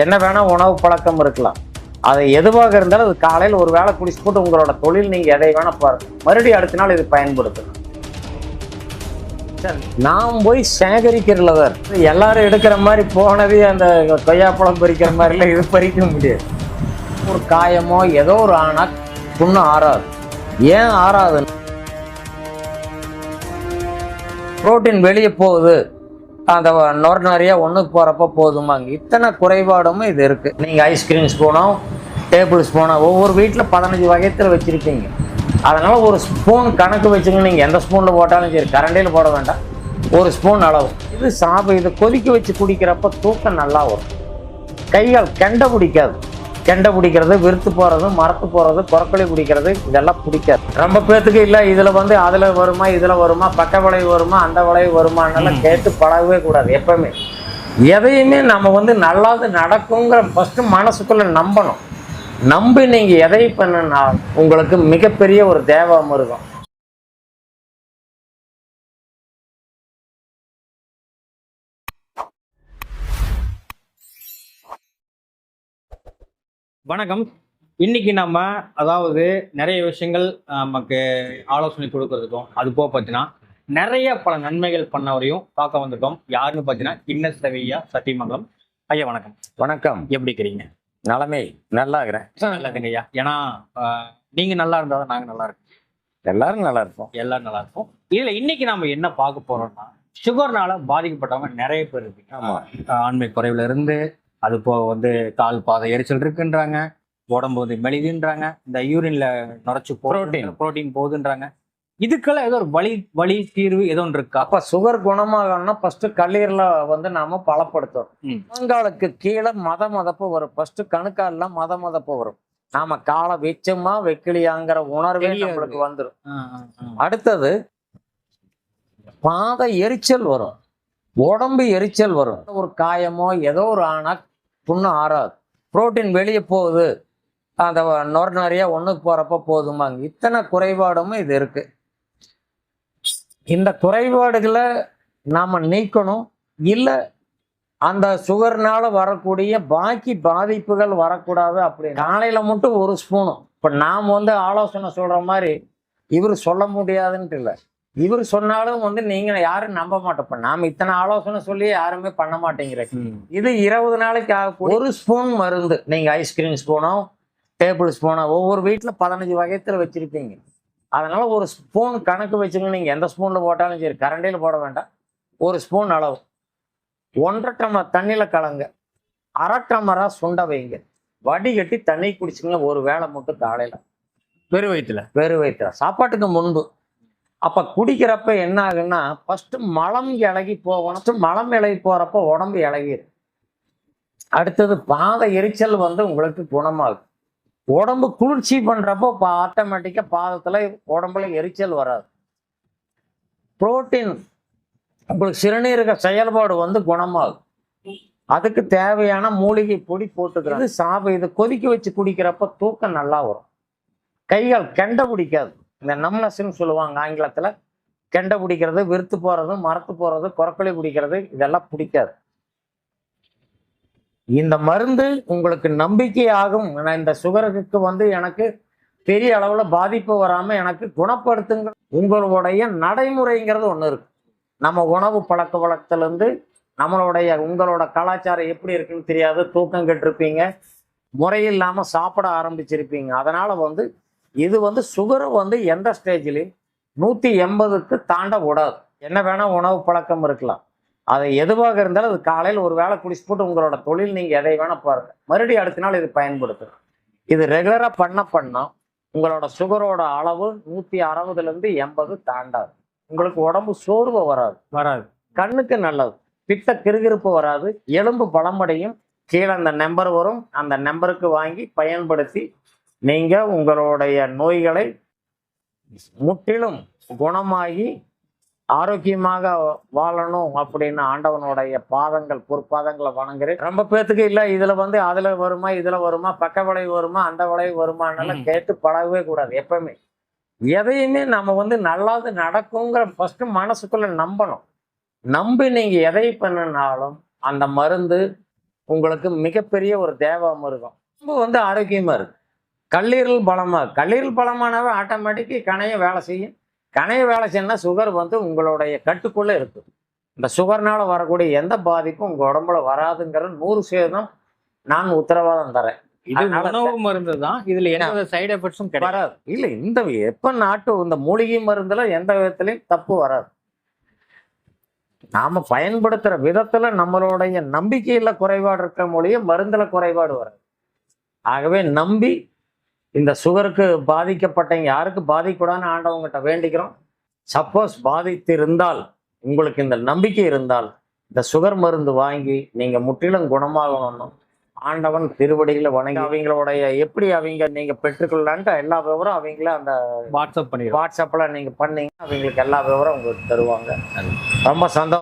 என்ன வேணால் உணவு பழக்கம் இருக்கலாம். அது எதுவாக இருந்தாலும் அது காலையில் ஒரு வேளை குடிச்சு போட்டு உங்களோட தொழில் நீங்கள் எதை வேணால் பாரு. மறுபடியும் அடுத்த நாள் இது பயன்படுத்தணும். நாம் போய் சேகரிக்கிறதுல தான் எல்லாரும் எடுக்கிற மாதிரி போனது அந்த கொய்யாப்பழம் பறிக்கிற மாதிரிலாம் இது பறிக்க முடியாது. ஒரு காயமோ ஏதோ ஒரு ஆனால் புண்ணு ஆறாது. ஏன் ஆறாது புரோட்டீன் வெளியே போகுது. அந்த நொர நிறைய ஒன்றுக்கு போகிறப்ப போதுமாங்க. இத்தனை குறைபாடும் இது இருக்குது நீங்கள் ஐஸ்கிரீம் ஸ்பூனும் டேபிள் ஸ்பூனாக ஒவ்வொரு வீட்டில் பதினஞ்சு வகையத்தில் வச்சுருப்பீங்க அதனால் ஒரு ஸ்பூன் கணக்கு வச்சுங்க நீங்கள் எந்த ஸ்பூனில் போட்டாலும் சரி கரண்டியில் போட வேண்டாம். ஒரு ஸ்பூன் அளவு. இது சாப்பிட இது கொதிக்க வச்சு குடிக்கிறப்ப தூக்கம் நல்லா வரும். கையால் கெண்டை பிடிக்காது. கெண்டை பிடிக்கிறது விருத்து போகிறது மரத்து போகிறது கொரக்கொலி பிடிக்கிறது இதெல்லாம் பிடிக்காது. ரொம்ப பேர்த்துக்கு இல்லை இதில் வந்து அதில் வருமா இதில் வருமா பக்க விளைவு வருமா அந்த விளைவு வருமானெல்லாம் கேட்டு பழகவே கூடாது எப்பவுமே. எதையுமே நம்ம வந்து நல்லாது நடக்குங்கிற ஃபஸ்ட்டு மனசுக்குள்ளே நம்பணும். நம்பி நீங்கள் எதை பண்ணுனா உங்களுக்கு மிகப்பெரிய ஒரு தேவம் வணக்கம். இன்னைக்கு நம்ம அதாவது நிறைய விஷயங்கள் நமக்கு ஆலோசனை கொடுக்கறதுக்கும் அது போக பார்த்தீங்கன்னா நிறைய பல நன்மைகள் பண்ணவரையும் பார்க்க வந்திருக்கோம். யாருன்னு பார்த்தீங்கன்னா இன்னஸ் ரவியா சத்தியமங்கலம். ஐயா வணக்கம். வணக்கம். எப்படி இருக்கிறீங்க? நலமே. நல்லா இருக்கிறேன். நல்லதுங்க ஐயா. ஏன்னா நீங்க நல்லா இருந்தா தான் நாங்க நல்லா இருக்கோம் எல்லாரும் நல்லா இருப்போம். எல்லாரும் நல்லா இருப்போம். இதுல இன்னைக்கு நம்ம என்ன பார்க்க போறோம்னா சுகர்னால பாதிக்கப்பட்டவங்க நிறைய பேர் இருக்கு ஆமாம் ஆண்மை குறைவுல இருந்து அது போக வந்து கால் பாதை எரிச்சல் இருக்குன்றாங்க. உடம்பு வந்து மெலிதுன்றாங்க. இந்த யூரின்ல நுரைச்சு Protein. புரோட்டீன் போகுதுன்றாங்க. இதுக்கெல்லாம் ஏதோ ஒரு வழி வழி தீர்வு ஏதோ ஒன்று இருக்கா? அப்ப சுகர் குணமாகணும்னா ஃபர்ஸ்ட் கல்லீரல வந்து நாம பலப்படுத்தணும். ம். முழங்காலுக்கு கீழே மத மதப்பு வரும். ஃபர்ஸ்ட் கணுக்கால்லாம் மத மதப்பு வரும். நாம காலை வெச்சமா வெக்கிலியாங்கிற உணர்வே. நம்மளுக்கு வந்துடும் அடுத்தது பாத எரிச்சல் வரும். உடம்பு எரிச்சல் வரும். ஒரு காயமோ ஏதோ ஒரு ஆனா புண்ணு ஆறாது. புரோட்டீன் வெளியே போகுது. அந்த நொர நிறையா ஒன்றுக்கு போகிறப்ப போதுமாங்க. இத்தனை குறைபாடும் இது இருக்குது இந்த குறைபாடுகளை நாம் நீக்கணும். இல்லை அந்த சுகர்னால் வரக்கூடிய பாக்கி பாதிப்புகள் வரக்கூடாது அப்படி காலையில் மட்டும் ஒரு ஸ்பூனும் இப்போ நாம் வந்து ஆலோசனை சொல்கிற மாதிரி இவர் சொல்ல முடியாதுன்ட்டு இல்லை. இவர் சொன்னாலும் வந்து நீங்க யாரும் நம்ப மாட்டோம். நாம் இத்தனை ஆலோசனை சொல்லி யாருமே பண்ண மாட்டேங்கிறீங்க இது இருபது நாளைக்கு ஆகக்கூடிய ஒரு ஸ்பூன் மருந்து. நீங்க ஐஸ்கிரீம் ஸ்பூனோ டேபிள் ஸ்பூனோ ஒவ்வொரு வீட்டில் பதினஞ்சு வகையத்தில் வச்சிருப்பீங்க. அதனால ஒரு ஸ்பூன் கணக்கு வச்சுங்க நீங்க எந்த ஸ்பூன்ல போட்டாலும் சரி கரண்டியில் போட வேண்டாம். ஒரு ஸ்பூன் அளவு. ஒன்றரை டம்ளர் தண்ணியில கலங்க. அரை டம்ளரா சுண்ட வைங்க. வடிகட்டி தண்ணி குடிச்சுங்க ஒரு வேளை மட்டும் காலையில. வெறு வயிற்றுல வெறு வயிற்றுல சாப்பாட்டுக்கு முன்பு. அப்ப குடிக்கிறப்ப என்ன ஆகுன்னா ஃபர்ஸ்ட் மலம் இலகி போகணும். மலம் இலகி போறப்ப உடம்பு இலகிடும் அடுத்தது பாத எரிச்சல் வந்து உங்களுக்கு குணமாகும். உடம்பு குளிர்ச்சி பண்றப்போ ஆட்டோமேட்டிக்கா பாதத்துல உடம்புல எரிச்சல் வராது. புரோட்டீன் உங்களுக்கு சிறுநீரக செயல்பாடு வந்து குணமாகும். அதுக்கு தேவையான மூலிகை பொடி போட்டுக்கிறது சாப இது கொதிக்க வச்சு குடிக்கிறப்ப தூக்கம் நல்லா வரும். கைகள் கெண்டை பிடிக்காது. இந்த நம்னஸ்ன்னு சொல்லுவாங்க ஆங்கிலத்துல. கெண்டை பிடிக்கிறது விருத்து போறது மரத்து போறது கொரக்கொலி பிடிக்கிறது இதெல்லாம் பிடிக்காது. இந்த மருந்து உங்களுக்கு நம்பிக்கையாகும். நான் இந்த சுகருக்கு வந்து எனக்கு பெரிய அளவுல பாதிப்பு வராம எனக்கு குணப்படுத்துங்க. உங்களுடைய நடைமுறைங்கிறது ஒன்று இருக்கு. நம்ம உணவு பழக்க வழக்கத்துலேருந்து நம்மளுடைய உங்களோட கலாச்சாரம் எப்படி இருக்குன்னு தெரியாது. தூக்கம் கெட்டிருப்பீங்க. முறையில்லாம சாப்பிட ஆரம்பிச்சிருப்பீங்க. அதனால வந்து இது வந்து சுகரை வந்து எந்த ஸ்டேஜ்லையும் நூற்றி எண்பதுக்கு தாண்ட கூடாது என்ன வேணா உணவு பழக்கம் இருக்கலாம். அது எதுவாக இருந்தாலும் அது காலையில் ஒரு வேளை குடிச்சு போட்டு உங்களோட தொழில் நீங்கள் எதை வேணா பாருங்க. மறுபடியும் அடுத்த நாள் இது பயன்படுத்தணும் இது ரெகுலராக பண்ண பண்ணா உங்களோட சுகரோட அளவு நூற்றி அறுபதுலேருந்து எண்பது தாண்டாது. உங்களுக்கு உடம்பு சோர்வு வராது. வராது. கண்ணுக்கு நல்லது. பித்த கிறுகிறுப்பு வராது. எலும்பு பலமடையும் கீழே அந்த நம்பர் வரும். அந்த நம்பருக்கு வாங்கி பயன்படுத்தி நீங்க உங்களுடைய நோய்களை முற்றிலும் குணமாகி ஆரோக்கியமாக வாழணும் அப்படின்னு ஆண்டவனுடைய பாதங்கள் பொற்பாதங்களை வணங்குறேன். ரொம்ப பேத்துக்கு இல்ல இதுல வந்து அதுல வருமா இதுல வருமா பக்க விளைவு வருமா அந்த விளைவு வருமானெல்லாம். கேட்டு பழகவே கூடாது எப்பவுமே. எதையுமே நம்ம வந்து நல்லாது நடக்குங்கிற ஃபர்ஸ்ட் மனசுக்குள்ள நம்பணும். நம்பி நீங்க எதை பண்ணினாலும் அந்த மருந்து உங்களுக்கு மிகப்பெரிய ஒரு இருக்கும் ரொம்ப வந்து ஆரோக்கியமா இருக்கு. கல்லீரல் பலமா? கல்லீரல் பலமானவே ஆட்டோமேட்டிக்கு கணையம் வேலை செய்யும். கணையம் வேலை செய்யணும்னா சுகர் வந்து உங்களுடைய கட்டுக்குள்ள இருக்கு இந்த சுகர்னால வரக்கூடிய எந்த பாதிப்பும் உங்க உடம்புல வராதுங்கிற நூறு சதவீதம் நான் உத்தரவாதம் தரேன். இது உணவு மருந்து தான். இதுல எந்த சைடு எஃபெக்ட்ஸும் கிடையாது. வராது. இல்ல இந்த எப்ப நாட்டு இந்த மூலிகை மருந்துல எந்த விதத்திலையும் தப்பு வராது. நாம பயன்படுத்துற விதத்துல நம்மளுடைய நம்பிக்கையில குறைபாடு இருக்க மொழிய மருந்துல குறைபாடு வராது. ஆகவே நம்பி இந்த சுகருக்கு பாதிக்கப்பட்டவங்க யாருக்கு பாதிக்கூடாதுன்னு ஆண்டவங்கிட்ட வேண்டிக்கிறோம். சப்போஸ் பாதித்திருந்தால் உங்களுக்கு இந்த நம்பிக்கை இருந்தால் இந்த சுகர் மருந்து வாங்கி நீங்க முற்றிலும் குணமாகணும் ஆண்டவன் திருவடிகளை வணங்கி அவங்களுடைய எப்படி அவங்க நீங்க பெற்றுக்கொள்ளலான்ட்டு எல்லா விவரம் அவங்கள அந்த வாட்ஸ்அப் பண்ணிடுவோம் வாட்ஸ்அப்ல நீங்க பண்ணீங்க அவங்களுக்கு எல்லா விவரம் உங்களுக்கு தருவாங்க. ரொம்ப சந்தோஷம்.